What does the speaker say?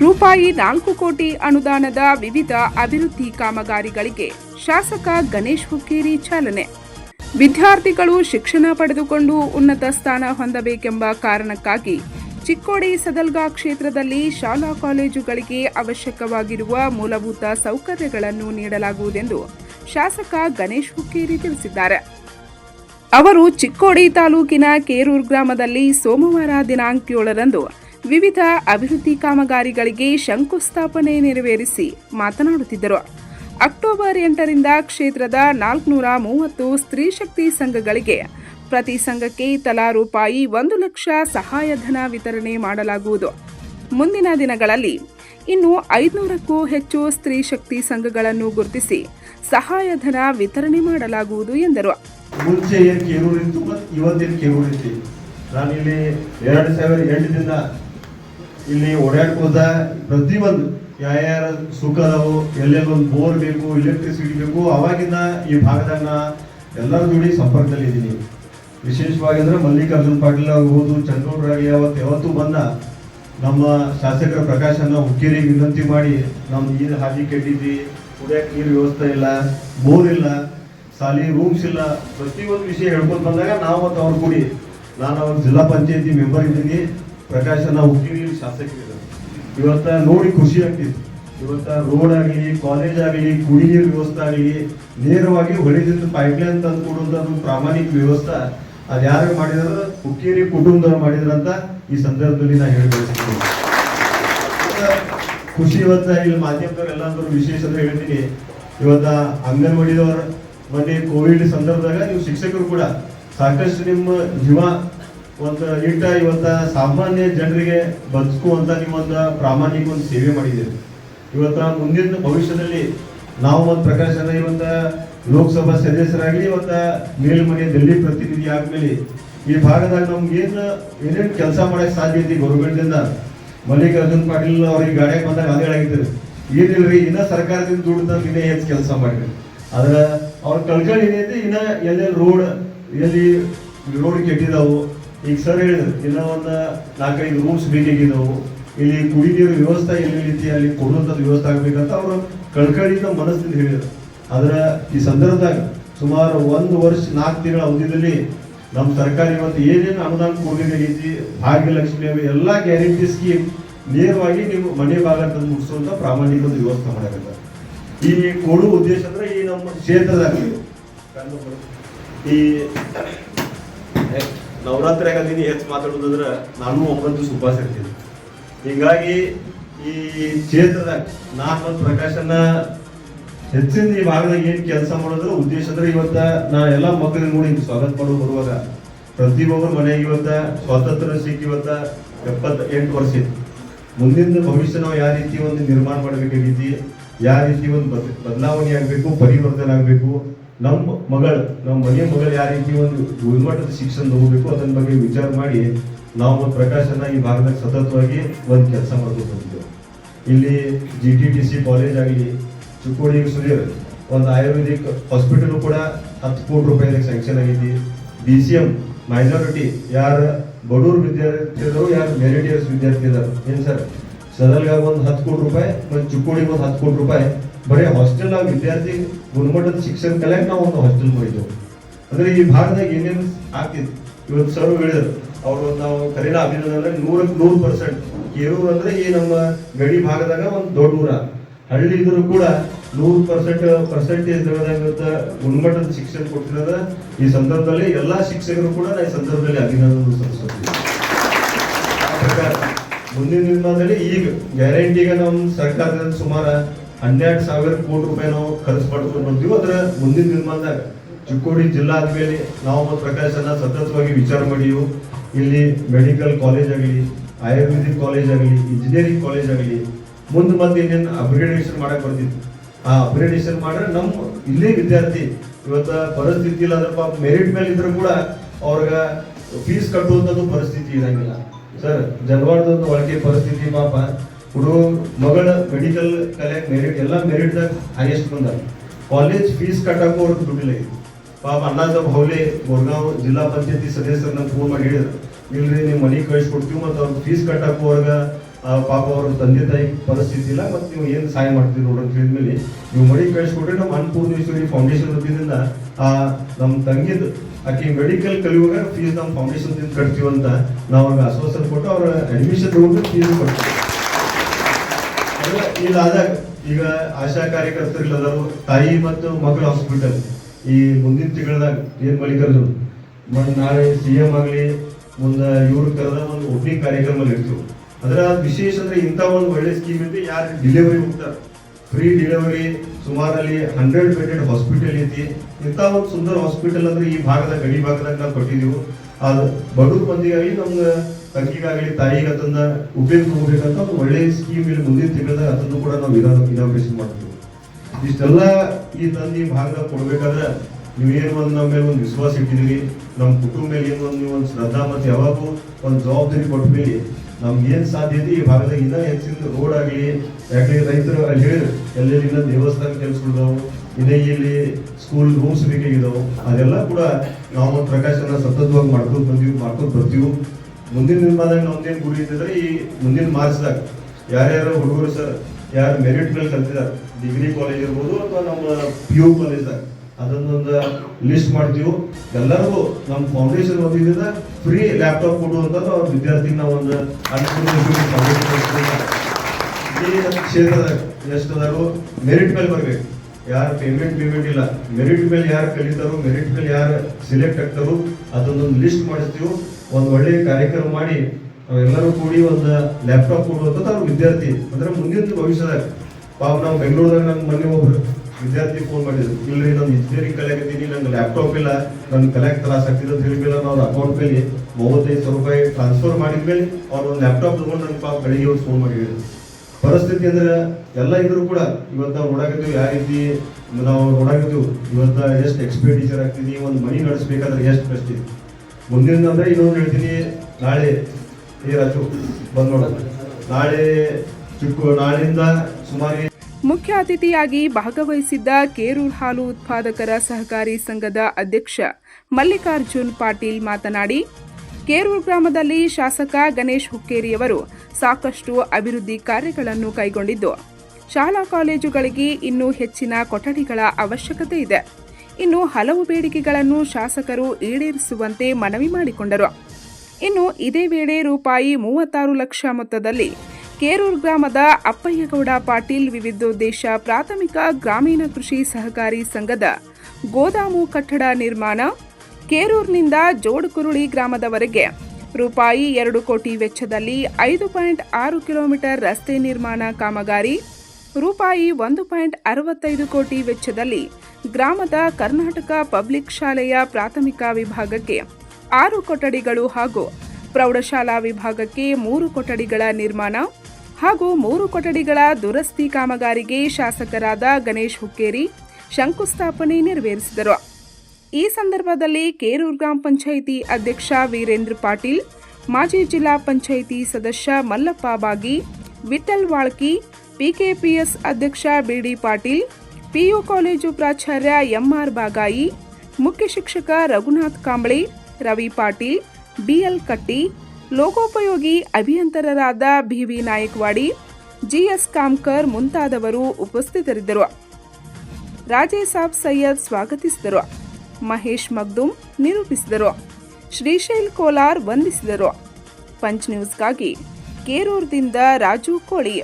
ರೂಪಾಯಿ ನಾಲ್ಕು ಕೋಟಿ ಅನುದಾನದ ವಿವಿಧ ಅಭಿವೃದ್ಧಿ ಕಾಮಗಾರಿಗಳಿಗೆ ಶಾಸಕ ಗಣೇಶ್ ಹುಕ್ಕೇರಿ ಚಾಲನೆ. ವಿದ್ಯಾರ್ಥಿಗಳು ಶಿಕ್ಷಣ ಪಡೆದುಕೊಂಡು ಉನ್ನತ ಸ್ಥಾನ ಹೊಂದಬೇಕೆಂಬ ಕಾರಣಕ್ಕಾಗಿ ಚಿಕ್ಕೋಡಿ ಸದಲ್ಗಾ ಕ್ಷೇತ್ರದಲ್ಲಿ ಶಾಲಾ ಕಾಲೇಜುಗಳಿಗೆ ಅವಶ್ಯಕವಾಗಿರುವ ಮೂಲಭೂತ ಸೌಕರ್ಯಗಳನ್ನು ನೀಡಲಾಗುವುದೆಂದು ಶಾಸಕ ಗಣೇಶ್ ಹುಕ್ಕೇರಿ ತಿಳಿಸಿದ್ದಾರೆ. ಅವರು ಚಿಕ್ಕೋಡಿ ತಾಲೂಕಿನ ಕೇರೂರು ಗ್ರಾಮದಲ್ಲಿ ಸೋಮವಾರ ದಿನಾಂಕ ಏಳರಂದು ವಿವಿಧ ಅಭಿವೃದ್ಧಿ ಕಾಮಗಾರಿಗಳಿಗೆ ಶಂಕುಸ್ಥಾಪನೆ ನೆರವೇರಿಸಿ ಮಾತನಾಡುತ್ತಿದ್ದರು. ಅಕ್ಟೋಬರ್ ಎಂಟರಿಂದ ಕ್ಷೇತ್ರದ ನಾಲ್ಕುನೂರ ಮೂವತ್ತು ಸ್ತ್ರೀ ಶಕ್ತಿ ಸಂಘಗಳಿಗೆ ಪ್ರತಿ ಸಂಘಕ್ಕೆ ತಲಾ ರೂಪಾಯಿ ಒಂದು ಲಕ್ಷ ಸಹಾಯಧನ ವಿತರಣೆ ಮಾಡಲಾಗುವುದು. ಮುಂದಿನ ದಿನಗಳಲ್ಲಿ ಇನ್ನು ಐದುನೂರಕ್ಕೂ ಹೆಚ್ಚು ಸ್ತ್ರೀ ಶಕ್ತಿ ಸಂಘಗಳನ್ನು ಗುರುತಿಸಿ ಸಹಾಯಧನ ವಿತರಣೆ ಮಾಡಲಾಗುವುದು ಎಂದರು. ಮುಂಚೆ ಇವತ್ತೇನ್ ಕೇರೂರು ಐತಿ ನಾನು ಇಲ್ಲಿ ಎರಡು ಸಾವಿರ ಎಂಟರಿಂದ ಇಲ್ಲಿ ಓಡಾಡ್ಕೋದ ಪ್ರತಿಯೊಂದು ಯಾರ ಸುಖ ಅದಾವು ಎಲ್ಲೆಲ್ಲೊಂದು ಬೋರ್ ಬೇಕು ಎಲೆಕ್ಟ್ರಿಸಿಟಿ ಬೇಕು, ಅವಾಗಿಂದ ಈ ಭಾಗದಾಗ ನಾ ಎಲ್ಲರ ಜೋಡಿ ಸಂಪರ್ಕದಲ್ಲಿ ಇದ್ದೀನಿ ವಿಶೇಷವಾಗಿ ಅಂದ್ರೆ ಮಲ್ಲಿಕಾರ್ಜುನ್ ಪಾಟೀಲ್ ಆಗ್ಬೋದು ಚಂದ್ರಗೌಡರಾಗಿ ಅವತ್ತು ಯಾವತ್ತೂ ಬಂದ ನಮ್ಮ ಶಾಸಕರ ಪ್ರಕಾಶನ ಹುಕ್ಕೇರಿಗೆ ವಿನಂತಿ ಮಾಡಿ ನಮ್ಮ ನೀರು ಹಾದಿ ಕೆಟ್ಟಿದ್ವಿ, ಕುಡಿಯಕ್ಕೆ ನೀರು ವ್ಯವಸ್ಥೆ ಇಲ್ಲ ಬೋರ್ ಇಲ್ಲ ಸಾಲಿ ರೂಮ್ಸ್ ಇಲ್ಲ. ಪ್ರತಿಯೊಂದು ವಿಷಯ ಹೇಳ್ಕೊಂಡು ಬಂದಾಗ ನಾವು ಮತ್ತು ಅವ್ರು ಕೂಡಿ, ನಾನು ಅವ್ರ ಜಿಲ್ಲಾ ಪಂಚಾಯತಿ ಮೆಂಬರ್ ಇದ್ದೀನಿ. ಪ್ರಕಾಶನ ಹುಕ್ಕೇರಿ ಶಾಸಕರಿದ್ದಾರೆ ಇವತ್ತ ನೋಡಿ ಖುಷಿ ಆಗ್ತಿತ್ತು. ಇವತ್ತ ರೋಡ್ ಆಗಲಿ ಕಾಲೇಜ್ ಆಗಲಿ, ಕುಡಿ ನೀರು ವ್ಯವಸ್ಥೆ ಆಗಲಿ, ನೇರವಾಗಿ ಹೊಳೆದಿಂದ ಪೈಪ್ಲೈನ್ ತಂದು ಕೊಡುವಂತ ಪ್ರಾಮಾಣಿಕ ವ್ಯವಸ್ಥೆ. ಅದು ಯಾರು ಮಾಡಿದ್ರು? ಹುಕ್ಕೇರಿ ಕುಟುಂಬದವ್ರು ಮಾಡಿದ್ರಂತ ಈ ಸಂದರ್ಭದಲ್ಲಿ ನಾ ಹೇಳಬಯಸ್ತೀನಿ ಖುಷಿ ಇವತ್ತ ಇಲ್ಲಿ ಮಾಧ್ಯಮದವ್ರು ಎಲ್ಲಾದ್ರೂ ವಿಶೇಷ ಅಂತ ಹೇಳ್ತೀನಿ. ಇವತ್ತ ಅಂಗನವಾಡಿದವ್ರ ಮತ್ತೆ ಕೋವಿಡ್ ಸಂದರ್ಭದಾಗ ನೀವು ಶಿಕ್ಷಕರು ಕೂಡ ಸಾಕಷ್ಟು ನಿಮ್ಮ ಜೀವ ಒಂದು ಇಟ್ಟ ಇವತ್ತ ಸಾಮಾನ್ಯ ಜನರಿಗೆ ಬದುಕುವಂತ ನೀವೊಂದು ಪ್ರಾಮಾಣಿಕ ಒಂದು ಸೇವೆ ಮಾಡಿದ್ದೀರಿ. ಇವತ್ತ ಮುಂದಿನ ಭವಿಷ್ಯದಲ್ಲಿ ನಾವು ಒಂದು ಪ್ರಕಾಶನ ಇವತ್ತ ಲೋಕಸಭಾ ಸದಸ್ಯರಾಗಲಿ ಇವತ್ತ ಮೇಲ್ಮನೆ ದಿಲ್ಲಿ ಪ್ರತಿನಿಧಿ ಆದ್ಮೇಲೆ ಈ ಭಾಗದಾಗ ನಮ್ಗೆ ಏನು, ಏನೇನು ಕೆಲಸ ಮಾಡಕ್ ಸಾಧ್ಯ ಐತಿ ಗೌರ್ಮೆಂಟ್ದಿಂದ ಮಲ್ಲಿಕಾರ್ಜುನ್ ಪಾಟೀಲ್ ಅವ್ರಿಗೆ ಗಾಡಿಯಾಗ ಬಂದಾಗ ಅದೇ ಹೇಳಾಗಿದ್ರು ಏನಿಲ್ರಿ, ಇನ್ನ ಸರ್ಕಾರದಿಂದ ದುಡ್ಡು ಇನ್ನೇ ಹೆಚ್ಚು ಕೆಲಸ ಮಾಡಿರಿ ಆದ್ರೆ ಅವ್ರ ಕಳ್ಕೊಂಡು ಏನೈತಿ ಇನ್ನ ಎಲ್ಲೆಲ್ಲಿ ರೋಡ್, ಎಲ್ಲಿ ರೋಡ್ ಕೆಟ್ಟಿದಾವು ಈಗ ಸರ್ ಹೇಳಿದ್ರು ಇನ್ನ ಒಂದ್ ನಾಲ್ಕೈದು ರೂಮ್ಸ್ ಬೇಕಾಗಿದ್ದವು ಇಲ್ಲಿ ಕುಡಿ ನೀರು ವ್ಯವಸ್ಥೆ ಎಲ್ಲಿ ರೀತಿ ಅಲ್ಲಿ ಕೊಡುವಂಥದ್ದು ವ್ಯವಸ್ಥೆ ಆಗ್ಬೇಕಂತ ಅವರು ಕಳ್ಕಳಿಯಿಂದ ಮನಸ್ಸಿಂದ ಹೇಳಿದ್ರು. ಆದ್ರೆ ಈ ಸಂದರ್ಭದಾಗ ಸುಮಾರು ಒಂದು ವರ್ಷ ನಾಲ್ಕು ತಿಂಗಳ ಅವಧಿಯಲ್ಲಿ ನಮ್ಮ ಸರ್ಕಾರ ಇವತ್ತು ಏನೇನು ಅನುದಾನ ರೀತಿ ಭಾಗ್ಯಲಕ್ಷ್ಮಿ ಅವ ಎಲ್ಲ ಗ್ಯಾರಂಟಿ ಸ್ಕೀಮ್ ನೇರವಾಗಿ ನೀವು ಮನೆ ಭಾಗ ತಂದು ಮುಗಿಸುವಂತ ಪ್ರಾಮಾಣಿಕ ಒಂದು ವ್ಯವಸ್ಥೆ ಮಾಡಬೇಕು ಈ ಕೊಡುವ ಉದ್ದೇಶ ಅಂದ್ರೆ ಈ ನಮ್ಮ ಕ್ಷೇತ್ರದಾಗ ಈ ನವರಾತ್ರಿಯಾಗ ನೀನು ಹೆಚ್ಚು ಮಾತಾಡೋದಂದ್ರೆ ನಾನು ಒಂಬತ್ತು ದಿವಸ ಇರ್ತೀನಿ. ಹೀಗಾಗಿ ಈ ಕ್ಷೇತ್ರದಾಗ ನಾನು ಪ್ರಕಾಶನ ಹೆಚ್ಚಿನ ಈ ಭಾಗದಾಗ ಏನು ಕೆಲಸ ಮಾಡೋದ್ರ ಉದ್ದೇಶ ಅಂದ್ರೆ ಇವತ್ತ ನಾ ಎಲ್ಲಾ ಮಕ್ಕಳಿಗೆ ನೋಡಿ ಸ್ವಾಗತ ಮಾಡೋ ಬರುವಾಗ, ಪ್ರತಿಯೊಬ್ಬರು ಮನೆಗೆ ಇವತ್ತ ಸ್ವಾತಂತ್ರ್ಯ ಸಿಕ್ಕಿ ಇವತ್ತ ಎಪ್ಪತ್ತ ಎಂಟು ವರ್ಷ ಇತ್ತು ಮುಂದಿನ ಭವಿಷ್ಯ ನಾವು ಯಾವ ರೀತಿ ಒಂದು ನಿರ್ಮಾಣ ಮಾಡಬೇಕಾಗೈತಿ ಯಾವ ರೀತಿ ಒಂದು ಬದ್- ಬದಲಾವಣೆ ಆಗಬೇಕು, ಪರಿವರ್ತನೆ ಆಗ್ಬೇಕು ನಮ್ಮ ಮಗಳು ನಮ್ಮ ಮನೆಯ ಮಗಳು ಯಾವ ರೀತಿ ಒಂದು ಗುಣಮಟ್ಟದ ಶಿಕ್ಷಣ ತಗೋಬೇಕು ಅದನ್ನ ಬಗ್ಗೆ ವಿಚಾರ ಮಾಡಿ ನಾವು ಪ್ರಕಾಶನ ಈ ಭಾಗದಾಗ ಸತತವಾಗಿ ಒಂದು ಕೆಲಸ ಮಾಡ್ಕೊಂಡು ಇಲ್ಲಿ G T T C college ಆಗಲಿ, ಚಿಕ್ಕೋಡಿ ಸುಧೀರ್ ಒಂದು ಆಯುರ್ವೇದಿಕ್ ಹಾಸ್ಪಿಟಲ್ ಕೂಡ ಹತ್ತು ಕೋಟಿ ರೂಪಾಯಿ ಸ್ಯಾಂಕ್ಷನ್ ಆಗೈತಿ. ಬಿ ಸಿ ಎಂ ಮೈನಾರಿಟಿ ಯಾರು ಬಡೂರು ವಿದ್ಯಾರ್ಥಿ ಇದ್ದಾರೋ ಯಾರು ಮೆರಿಟಿಯರ್ಸ್ ವಿದ್ಯಾರ್ಥಿ ಇದಾರೆ. ಏನು ಸರ್? ಸದಲ್ಗಾಗ ಒಂದು ಹತ್ತು ಕೋಟಿ ರೂಪಾಯಿ, ಮತ್ತು ಚಿಕ್ಕೋಡಿಗೆ ಒಂದು ಹತ್ತು ಕೋಟಿ ರೂಪಾಯಿ. ಬರೀ ಹಾಸ್ಟೆಲ್ ನಾವು ವಿದ್ಯಾರ್ಥಿ ಗುಣಮಟ್ಟದ ಶಿಕ್ಷಣ ಕಲ್ಯಾಣ ನಾವು ಒಂದು ಹಾಸ್ಟೆಲ್ ಮಾಡಿದ್ದೆವು ಅಂದ್ರೆ ಈ ಭಾಗದಾಗ ಏನೇನು ಆಗ್ತಿತ್ತು? ಇವತ್ತು ಸರ್ ಹೇಳಿದ್ರು. ಅವರು ನಾವು ಕರೀನ ಅಭಿನಂದನೆ ನೂರಕ್ಕೆ ನೂರು ಪರ್ಸೆಂಟ್ ಕೇರೂರು ಅಂದ್ರೆ ಈ ನಮ್ಮ ಗಡಿ ಭಾಗದಾಗ ಒಂದು ದೊಡ್ಡ ಊರ. ಹಳ್ಳಿ ಇದ್ರು ಕೂಡ ನೂರು ಪರ್ಸೆಂಟ್ ಪರ್ಸೆಂಟೇಜ್ ಗುಣಮಟ್ಟದ ಶಿಕ್ಷಣ ಕೊಟ್ಟಿರೋದ ಈ ಸಂದರ್ಭದಲ್ಲಿ ಎಲ್ಲಾ ಶಿಕ್ಷಕರು ಕೂಡ ಈ ಸಂದರ್ಭದಲ್ಲಿ ಅಭಿನಂದನೆ ಸಲ್ಲಿಸುತ್ತೀವಿ ಮುಂದಿನ ನಿರ್ಮಾಣದಲ್ಲಿ ಈಗ ಗ್ಯಾರಂಟಿಗೆ ನಮ್ಮ ಸರ್ಕಾರದಿಂದ ಸುಮಾರು ಹನ್ನೆರಡು ಸಾವಿರ ಕೋಟಿ ರೂಪಾಯಿ ನಾವು ಖರ್ಚು ಮಾಡ್ಕೊಂಡು ಬರ್ತೀವಿ ಅದರ ಮುಂದಿನ ದಿನಮಾನದಾಗ ಚಿಕ್ಕೋಡಿ ಜಿಲ್ಲಾ ಆದ್ಮೇಲೆ ನಾವು ಮತ್ತು ಪ್ರಕಾಶನ ಸತತವಾಗಿ ವಿಚಾರ ಮಾಡಿವು ಇಲ್ಲಿ ಮೆಡಿಕಲ್ ಕಾಲೇಜ್ ಆಗಲಿ, ಆಯುರ್ವೇದಿಕ್ ಕಾಲೇಜ್ ಆಗಲಿ ಇಂಜಿನಿಯರಿಂಗ್ ಕಾಲೇಜ್ ಆಗಲಿ, ಮುಂದೆ ಮತ್ತೆ ಇನ್ನೇನು ಅಪ್ಗ್ರೇಡೇಷನ್ ಮಾಡಕ್ಕೆ ಬರ್ತಿತ್ತು ಆ ಅಪ್ಗ್ರೇಡೇಷನ್ ಮಾಡ್ರೆ ನಮ್ಮ ಇಲ್ಲೇ ವಿದ್ಯಾರ್ಥಿ ಇವತ್ತ ಪರಿಸ್ಥಿತಿ ಇಲ್ಲ ಅಂದ್ರೆ ಮೆರಿಟ್ ಮೇಲೆ ಇದ್ರೂ ಕೂಡ ಅವ್ರಿಗೆ ಫೀಸ್ ಕಟ್ಟುವಂಥದ್ದು ಪರಿಸ್ಥಿತಿ ಇರಂಗಿಲ್ಲ. ಸರ್, ಜನವಾರದೊಂದು ಒಳಗೆ ಪರಿಸ್ಥಿತಿ ಪಾಪ. ಹುಡುಗ ಮಗಳ ಮೆಡಿಕಲ್ ಕಲಿಯಕ್ ಮೆರಿಟ್ ಎಲ್ಲ ಮೆರಿಟ್ದಾಗ ಹೈಯೆಸ್ಟ್ ಬಂದ. ಕಾಲೇಜ್ ಫೀಸ್ ಕಟ್ಟಕ್ಕೂ ಅವ್ರಿಗೆ ದುಡ್ಡಿಲ್ಲ ಪಾಪ ಅಣ್ಣಾದ ಹೌಲೆ, ಗೋರ್ಗಾಂವ್ ಜಿಲ್ಲಾ ಪಂಚಾಯತಿ ಸದಸ್ಯರು ನಂಗೆ ಫೋನ್ ಮಾಡಿ ಹೇಳಿದ್ರು. ಇಲ್ರಿ, ನೀವು ಮನೆ ಕಳಿಸ್ಕೊಡ್ತೀವಿ ಮತ್ತು ಅವ್ರ ಫೀಸ್ ಕಟ್ಟಕ್ಕೂ ಪಾಪ ಅವ್ರ ತಂದೆ ತಾಯಿ ಪರಿಸ್ಥಿತಿ ಇಲ್ಲ, ಮತ್ತು ನೀವು ಏನು ಸಹಾಯ ಮಾಡ್ತೀರಿ ನೋಡ್ರಿ ಅಂತ ಹೇಳಿದ್ಮೇಲೆ, ನೀವು ಮಡಿ ಕಳಿಸ್ಕೊಟ್ರೆ ನಮ್ಮ ಅನ್ನಪೂರ್ಣೇಶ್ವರಿ ಫೌಂಡೇಶನ್ ವತಿಯಿಂದ, ಆ ನಮ್ಮ ತಂಗಿದ್ ಆಕೆ ಮೆಡಿಕಲ್ ಕಲಿಯುವಾಗ ಫೀಸ್ ನಮ್ಮ ಫೌಂಡೇಶನ್ ಕಟ್ತೀವಿ ಅಂತ ನಾವು ಅವ್ರಿಗೆ ಆಶ್ವಾಸನೆ ಕೊಟ್ಟು ಅವ್ರ ಅಡ್ಮಿಷನ್ ತಗೊಂಡು ಫೀಸ್ ಕೊಡ್ತೀವಿ. ಇಲ್ಲಾದಾಗ ಈಗ ಆಶಾ ಕಾರ್ಯಕರ್ತರಿಲ್ಲದರು ತಾಯಿ ಮತ್ತು ಮಗಳ ಹಾಸ್ಪಿಟಲ್ ಈ ಮುಂದಿನ ತಿಂಗಳದಾಗ ಏನ್ ಮಲ್ಲಿಕಾರ್ಜುನ್? ನಾಳೆ ಸಿ ಎಂ ಆಗಲಿ, ಮುಂದೆ ಇವ್ರ ಕರೆದ ಒಂದು ಓಪನಿಂಗ್ ಕಾರ್ಯಕ್ರಮ ಇರ್ತೀವಿ ಅದರ ವಿಶೇಷ ಅಂದ್ರೆ ಇಂಥ ಒಂದು ಒಳ್ಳೆ ಸ್ಕೀಮ್ ಇದೆ ಯಾರು ಡಿಲಿವರಿ ಹೋಗ್ತಾರೆ? ಫ್ರೀ ಡಿಲಿವರಿ ಸುಮಾರಲ್ಲಿ ಹಂಡ್ರೆಡ್ ಬೆಡೆಡ್ ಹಾಸ್ಪಿಟಲ್ ಐತಿ. ಇಂಥ ಒಂದು ಸುಂದರ ಹಾಸ್ಪಿಟಲ್ ಅಂದ್ರೆ ಈ ಭಾಗದ ಗಡಿ ಭಾಗದಾಗ ನಾವು ಕೊಟ್ಟಿದ್ದೀವಿ ಅದು ಬಡವ್ರ ಮಂದಿಗಾಗಿ ನಮ್ಗೆ ತಂಗಿಗಾಗಲಿ, ತಾಯಿಗೆ ಅದನ್ನ ಉಪಯೋಗ ಹೋಗ್ಬೇಕಂತ ಒಂದು ಒಳ್ಳೆ ಸ್ಕೀಮ್ ಇಲ್ಲಿ ಮುಂದಿನ ತಿಂಗಳದಾಗ ಅದನ್ನು ಕೂಡ ನಾವು ಇನಾಗ್ರೇಷನ್ ಮಾಡ್ತೀವಿ. ಇಷ್ಟೆಲ್ಲ ಈ ತಂದು ಈ ಭಾಗದಾಗ ಕೊಡ್ಬೇಕಾದ್ರೆ ನೀವೇನು ಒಂದು ನಮ್ಮ ಮೇಲೆ ಒಂದು ವಿಶ್ವಾಸ ಇಟ್ಟಿದ್ದೀರಿ ನಮ್ಮ ಕುಟುಂಬ ಮೇಲೆ ಏನು ಒಂದು, ನೀವು ಒಂದು ಶ್ರದ್ಧಾ ಮತ್ತು ಯಾವಾಗೂ ಒಂದು ಜವಾಬ್ದಾರಿ ಕೊಟ್ಟ ನಮ್ಗೆ ಏನು ಸಾಧ್ಯತೆ ಈ ಭಾಗದಾಗ ಇನ್ನೂ ಹೆಚ್ಚಿನ ರೋಡ್ ಆಗಲಿ ಯಾಕಂದ್ರೆ ರೈತರು ಅಲ್ಲಿ ಹೇಳಿದ್ರು, ಎಲ್ಲೆಲ್ಲಿ ಇನ್ನೂ ದೇವಸ್ಥಾನ ಕೆಲಸಗಳಿದಾವು ಇನ್ನೇ ಇಲ್ಲಿ ಸ್ಕೂಲ್ ರೂಮ್ಸ್ ಬೇಕಾಗಿದಾವು, ಅದೆಲ್ಲ ಕೂಡ ನಾವು ಪ್ರಕಾಶನ ಸತತವಾಗಿ ಮಾಡ್ಕೊಂಡು ಬಂದೀವಿ, ಮಾಡ್ಕೊಂಡು ಬರ್ತೀವಿ. ಮುಂದಿನ ದಿನದಾಗ ನಮ್ದೇನು ಗುರಿ ಇದ್ದಿದ್ರೆ ಈ ಮುಂದಿನ ಮಾರ್ಚ್ದಾಗ ಯಾರ್ಯಾರು ಹುಡುಗರು ಸರ್, ಯಾರು ಮೆರಿಟ್ ಮೇಲೆ ಕಲ್ತಿದ್ದಾರೆ ಡಿಗ್ರಿ ಕಾಲೇಜ್ ಇರ್ಬೋದು ಅಥವಾ ನಮ್ಮ ಪಿ ಯು ಕಾಲೇಜ್ದಾಗ ಅದನ್ನೊಂದು ಲಿಸ್ಟ್ ಮಾಡ್ತೀವಿ. ಎಲ್ಲರಿಗೂ ನಮ್ಮ ಫೌಂಡೇಶನ್ ವತಿಯಿಂದ ಫ್ರೀ ಲ್ಯಾಪ್ಟಾಪ್ ಕೊಡುವಂಥದ್ದು ಅವ್ರ ವಿದ್ಯಾರ್ಥಿಗೆ ನಾವು ಒಂದು ಕ್ಷೇತ್ರದಾಗ ಎಷ್ಟು ಅದಾರು ಮೆರಿಟ್ ಮೇಲೆ ಬರಬೇಕು. ಯಾರು ಪೇಮೆಂಟ್ ಪೇಮೆಂಟ್ ಇಲ್ಲ. ಮೆರಿಟ್ ಮೇಲೆ ಯಾರು ಕಲಿತಾರೋ ಮೆರಿಟ್ ಮೇಲೆ ಯಾರು ಸಿಲೆಕ್ಟ್ ಆಗ್ತಾರೋ ಅದನ್ನೊಂದು ಲಿಸ್ಟ್ ಮಾಡಿಸ್ತೀವಿ. ಒಂದು ಒಳ್ಳೆ ಕಾರ್ಯಕ್ರಮ ಮಾಡಿ ನಾವೆಲ್ಲರೂ ಕೂಡಿ ಒಂದು ಲ್ಯಾಪ್ಟಾಪ್ ಕೊಡುವಂಥದ್ದು ಅವ್ರ ವಿದ್ಯಾರ್ಥಿ. ಅಂದ್ರೆ ಮುಂದಿನ ಭವಿಷ್ಯದಾಗ. ಪಾಪ ನಾವು ಬೆಂಗಳೂರದಾಗ ನಮ್ಗೆ ಮೊನ್ನೆ ಒಬ್ರು ವಿದ್ಯಾರ್ಥಿ ಫೋನ್ ಮಾಡಿದ್ರು. ಇಲ್ರಿ, ನಾನು ಇಂಜಿನಿಯರಿಂಗ್ ಕಲಿಯಾಕತ್ತೀನಿ, ನಂಗೆ ಲ್ಯಾಪ್ಟಾಪ್ ಇಲ್ಲ ನನ್ನ ಕಲಿಯಾಕ ತ್ರಾಸ ಆಗ್ತಿದೆ ಅಂತ ಹೇಳಿ ಮೇಲೆ ಅವ್ರ ಅಕೌಂಟ್ ಮೇಲೆ ಮೂವತ್ತೈದು ಸಾವಿರ ರೂಪಾಯಿ ಟ್ರಾನ್ಸ್ಫರ್ ಮಾಡಿದ್ಮೇಲೆ ಅವ್ರು ಒಂದು ಲ್ಯಾಪ್ಟಾಪ್ ತಗೊಂಡು ನನ್ನ ಪಾಪ ಬೆಳಿಗ್ಗೆ ಅವ್ರು ಫೋನ್ ಮಾಡಿದ್ರು. ಪರಿಸ್ಥಿತಿ ಅಂದ್ರೆ ಎಲ್ಲ ಇದ್ರು ಕೂಡ ಇವತ್ತು ನಾವು ನೋಡಾಕತ್ತೀವಿ ಯಾವ ರೀತಿ ನಾವು ನೋಡಾಕತ್ತೀವಿ. ಇವತ್ತ ಎಷ್ಟು ಎಕ್ಸ್ಪೆಂಡಿಚರ್ ಆಗ್ತಿದೆ, ಒಂದು ಮನಿ ನಡೆಸ್ಬೇಕಾದ್ರೆ ಎಷ್ಟು ಕಷ್ಟ ಇದೆ. ಮುಂದಿನ ಅಂದ್ರೆ ಇನ್ನೊಂದು ಹೇಳ್ತೀನಿ, ನಾಳೆ, ಏ ಬಂದ್ ನೋಡೋಣ. ನಾಳೆ ಚಿಕ್ಕ, ನಾಳಿಂದ ಸುಮಾರು ಮುಖ್ಯ ಅತಿಥಿಯಾಗಿ ಭಾಗವಹಿಸಿದ್ದ ಕೇರೂರ್ ಹಾಲು ಉತ್ಪಾದಕರ ಸಹಕಾರಿ ಸಂಘದ ಅಧ್ಯಕ್ಷ ಮಲ್ಲಿಕಾರ್ಜುನ್ ಪಾಟೀಲ್ ಮಾತನಾಡಿ, ಕೇರೂರ್ ಗ್ರಾಮದಲ್ಲಿ ಶಾಸಕ ಗಣೇಶ್ ಹುಕ್ಕೇರಿಯವರು ಸಾಕಷ್ಟು ಅಭಿವೃದ್ಧಿ ಕಾರ್ಯಗಳನ್ನು ಕೈಗೊಂಡಿದ್ದು, ಶಾಲಾ ಕಾಲೇಜುಗಳಿಗೆ ಇನ್ನೂ ಹೆಚ್ಚಿನ ಕೊಠಡಿಗಳ ಅವಶ್ಯಕತೆ ಇದೆ. ಇನ್ನು ಹಲವು ಬೇಡಿಕೆಗಳನ್ನು ಶಾಸಕರು ಈಡೇರಿಸುವಂತೆ ಮನವಿ ಮಾಡಿಕೊಂಡರು. ಇನ್ನು ಇದೇ ವೇಳೆ ರೂಪಾಯಿ ಮೂವತ್ತಾರು ಲಕ್ಷ ಮೊತ್ತದಲ್ಲಿ ಕೇರೂರ್ ಗ್ರಾಮದ ಅಪ್ಪಯ್ಯಗೌಡ ಪಾಟೀಲ್ ವಿವಿಧೋದ್ದೇಶ ಪ್ರಾಥಮಿಕ ಗ್ರಾಮೀಣ ಕೃಷಿ ಸಹಕಾರಿ ಸಂಘದ ಗೋದಾಮು ಕಟ್ಟಡ ನಿರ್ಮಾಣ ಕೇರೂರಿನಿಂದ ಜೋಡುಕುರುಳಿ ಗ್ರಾಮದವರೆಗೆ ರೂಪಾಯಿ ಎರಡು ಕೋಟಿ ವೆಚ್ಚದಲ್ಲಿ ಐದು ಪಾಯಿಂಟ್ ಆರು ಕಿಲೋಮೀಟರ್ ರಸ್ತೆ ನಿರ್ಮಾಣ ಕಾಮಗಾರಿ, ರೂಪಾಯಿ ಒಂದು ಪಾಯಿಂಟ್ ಅರವತ್ತೈದು ಕೋಟಿ ವೆಚ್ಚದಲ್ಲಿ ಗ್ರಾಮದ ಕರ್ನಾಟಕ ಪಬ್ಲಿಕ್ ಶಾಲೆಯ ಪ್ರಾಥಮಿಕ ವಿಭಾಗಕ್ಕೆ ಆರು ಕೊಠಡಿಗಳು ಹಾಗೂ ಪ್ರೌಢಶಾಲಾ ವಿಭಾಗಕ್ಕೆ ಮೂರು ಕೊಠಡಿಗಳ ನಿರ್ಮಾಣ ಹಾಗೂ ಮೂರು ಕೊಠಡಿಗಳ ದುರಸ್ತಿ ಕಾಮಗಾರಿಗೆ ಶಾಸಕರಾದ ಗಣೇಶ್ ಹುಕ್ಕೇರಿ ಶಂಕುಸ್ಥಾಪನೆ ನೆರವೇರಿಸಿದರು. ಈ ಸಂದರ್ಭದಲ್ಲಿ ಕೇರೂರ್ ಗ್ರಾಮ ಪಂಚಾಯಿತಿ ಅಧ್ಯಕ್ಷ ವೀರೇಂದ್ರ ಪಾಟೀಲ್, ಮಾಜಿ ಜಿಲ್ಲಾ ಪಂಚಾಯಿತಿ ಸದಸ್ಯ ಮಲ್ಲಪ್ಪ ಬಾಗಿ ವಿಠಲ್ ವಾಳ್ಕಿ, ಪಿಕೆಪಿಎಸ್ ಅಧ್ಯಕ್ಷ ಬಿಡಿ ಪಾಟೀಲ್, ಪಿಯು ಕಾಲೇಜು ಪ್ರಾಚಾರ್ಯ ಎಂಆರ್ ಬಾಗಾಯಿ, ಮುಖ್ಯ ಶಿಕ್ಷಕ ರಘುನಾಥ್ ಕಾಂಬಳಿ, ರವಿ ಪಾಟೀಲ್ ಬಿಎಲ್ ಕಟ್ಟಿ ಲೋಕೋಪಯೋಗಿ ಅಭಿಯಂತರರಾದ ಬಿವಿ ನಾಯಕ್ವಾಡಿ, ಜಿಎಸ್ ಕಾಮ್ಕರ್ ಮುಂತಾದವರು ಉಪಸ್ಥಿತರಿದ್ದರು. ರಾಜೇಸಾಬ್ ಸೈಯದ್ ಸ್ವಾಗತಿಸಿದರು. ಮಹೇಶ್ ಮಗ್ದುಮ್ ನಿರೂಪಿಸಿದರು. ಶ್ರೀಶೈಲ್ ಕೋಲಾರ್ ವಂದಿಸಿದರು. ಪಂಚ್ ನ್ಯೂಸ್ಗಾಗಿ ಕೇರೂರ್ದಿಂದ ರಾಜು ಕೋಳಿ.